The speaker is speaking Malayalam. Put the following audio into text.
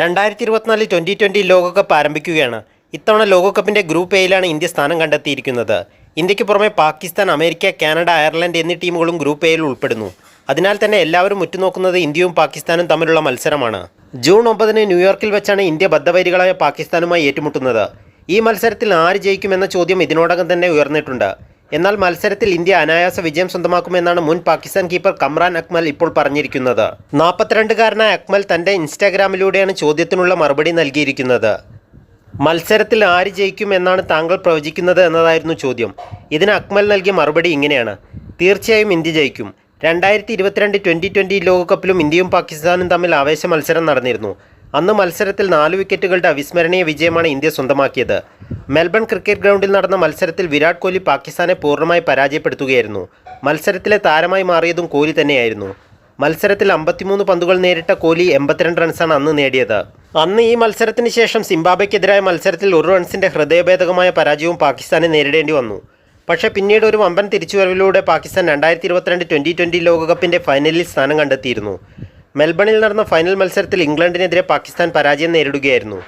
രണ്ടായിരത്തി ഇരുപത്തിനാല് ട്വന്റി ട്വന്റി ലോകകപ്പ് ആരംഭിക്കുകയാണ്. ഇത്തവണ ലോകകപ്പിന്റെ ഗ്രൂപ്പ് എയിലാണ് ഇന്ത്യ സ്ഥാനം കണ്ടെത്തിയിരിക്കുന്നത്. ഇന്ത്യയ്ക്ക് പുറമെ പാകിസ്ഥാൻ അമേരിക്ക കാനഡ അയർലൻഡ് എന്നീ ടീമുകളും ഗ്രൂപ്പ് എയിൽ ഉൾപ്പെടുന്നു. അതിനാൽ തന്നെ എല്ലാവരും ഉറ്റുനോക്കുന്നത് ഇന്ത്യയും പാകിസ്ഥാനും തമ്മിലുള്ള മത്സരമാണ്. ജൂൺ ഒമ്പതിന് ന്യൂയോർക്കിൽ വെച്ചാണ് ഇന്ത്യ ബദ്ധവൈരികളായ പാകിസ്ഥാനുമായി ഏറ്റുമുട്ടുന്നത്. ഈ മത്സരത്തിൽ ആര് ജയിക്കുമെന്ന ചോദ്യം ഇതിനോടകം തന്നെ ഉയർന്നിട്ടുണ്ട്. എന്നാൽ മത്സരത്തിൽ ഇന്ത്യ അനായാസ വിജയം സ്വന്തമാക്കുമെന്നാണ് മുൻ പാകിസ്ഥാൻ കീപ്പർ കമ്രാൻ അക്മൽ ഇപ്പോൾ പറഞ്ഞിരിക്കുന്നത്. നാൽപ്പത്തിരണ്ടുകാരനായ അക്മൽ തന്റെ ഇൻസ്റ്റാഗ്രാമിലൂടെയാണ് ചോദ്യത്തിനുള്ള മറുപടി നൽകിയിരിക്കുന്നത്. മത്സരത്തിൽ ആര് ജയിക്കും എന്നാണ് താങ്കൾ പ്രവചിക്കുന്നത് എന്നതായിരുന്നു ചോദ്യം. ഇതിന് അക്മൽ നൽകിയ മറുപടി ഇങ്ങനെയാണ്. തീർച്ചയായും ഇന്ത്യ ജയിക്കും. രണ്ടായിരത്തി ഇരുപത്തിരണ്ട് ട്വന്റി ട്വന്റി ലോകകപ്പിലും ഇന്ത്യയും പാകിസ്ഥാനും തമ്മിൽ ആവേശ മത്സരം നടന്നിരുന്നു. അന്ന് മത്സരത്തിൽ നാല് വിക്കറ്റുകളുടെ അവിസ്മരണീയ വിജയമാണ് ഇന്ത്യ സ്വന്തമാക്കിയത്. മെൽബൺ ക്രിക്കറ്റ് ഗ്രൗണ്ടിൽ നടന്ന മത്സരത്തിൽ വിരാട് കോഹ്ലി പാകിസ്ഥാനെ പൂർണമായി പരാജയപ്പെടുത്തുകയായിരുന്നു. മത്സരത്തിലെ താരമായി മാറിയതും കോഹ്ലി തന്നെയായിരുന്നു. മത്സരത്തിൽ അമ്പത്തിമൂന്ന് പന്തുകൾ നേരിട്ട കോഹ്ലി എൺപത്തിരണ്ട് റൺസാണ് അന്ന് നേടിയത്. അന്ന് ഈ മത്സരത്തിന് ശേഷം സിംബാബ്വെക്കെതിരായ മത്സരത്തിൽ ഒരു റൺസിന്റെ ഹൃദയഭേദകമായ പരാജയവും പാകിസ്ഥാനെ നേരിടേണ്ടി വന്നു. പക്ഷേ പിന്നീട് ഒരു വമ്പൻ തിരിച്ചുവരവിലൂടെ പാകിസ്ഥാൻ രണ്ടായിരത്തി ഇരുപത്തിരണ്ട് ട്വന്റി ട്വന്റി ലോകകപ്പിന്റെ ഫൈനലിൽ സ്ഥാനം കണ്ടെത്തിയിരുന്നു. മെൽബണിൽ നടന്ന ഫൈനൽ മത്സരത്തിൽ ഇംഗ്ലണ്ടിനെതിരെ പാകിസ്ഥാൻ പരാജയം നേരിടുകയായിരുന്നു.